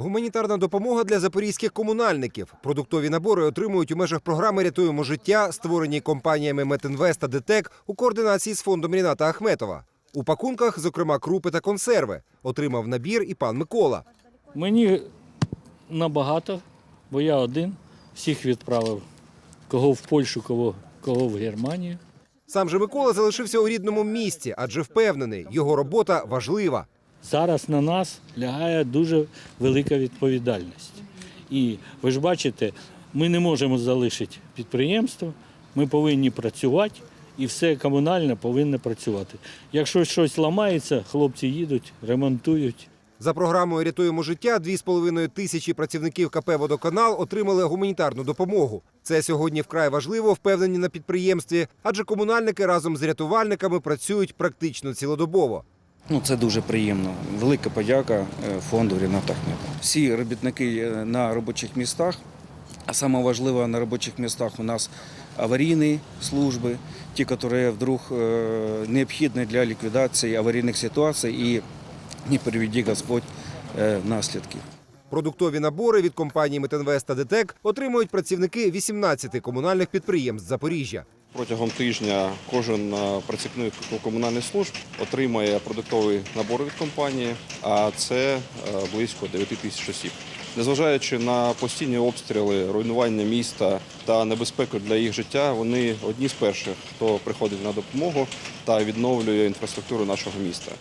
Гуманітарна допомога для запорізьких комунальників. Продуктові набори отримують у межах програми Рятуємо життя, створеній компаніями Метинвест та ДТЕК у координації з фондом Ріната Ахметова. У пакунках, зокрема, крупи та консерви. Отримав набір і пан Микола. Мені набагато, бо я один. Всіх відправив. Кого в Польщу, кого, кого в Германію. Сам же Микола залишився у рідному місті, адже впевнений, його робота важлива. Зараз на нас лягає дуже велика відповідальність. І ви ж бачите, ми не можемо залишити підприємство, ми повинні працювати, і все комунальне повинно працювати. Якщо щось ламається, хлопці їдуть, ремонтують. За програмою Рятуємо життя 2,5 тисячі працівників КП Водоканал отримали гуманітарну допомогу. Це сьогодні вкрай важливо, впевнені на підприємстві, адже комунальники разом з рятувальниками працюють практично цілодобово. Ну, це дуже приємно. Велика подяка е, фонду Ріната Ахметова. Всі робітники на робочих містах, а саме важливе на робочих містах у нас аварійні служби, ті, які вдруг е, необхідні для ліквідації аварійних ситуацій і не приведи Господь е, наслідки. Продуктові набори від компанії Метинвест та ДТЕК отримують працівники 18 комунальних підприємств Запоріжжя. Протягом тижня кожен е, працівник комунальних служб отримає продуктовий набор від компанії, а це е, близько 9 тисяч осіб. Незважаючи на постійні обстріли, руйнування міста та небезпеку для їх життя, вони одні з перших, хто приходить на допомогу та відновлює інфраструктуру нашого міста.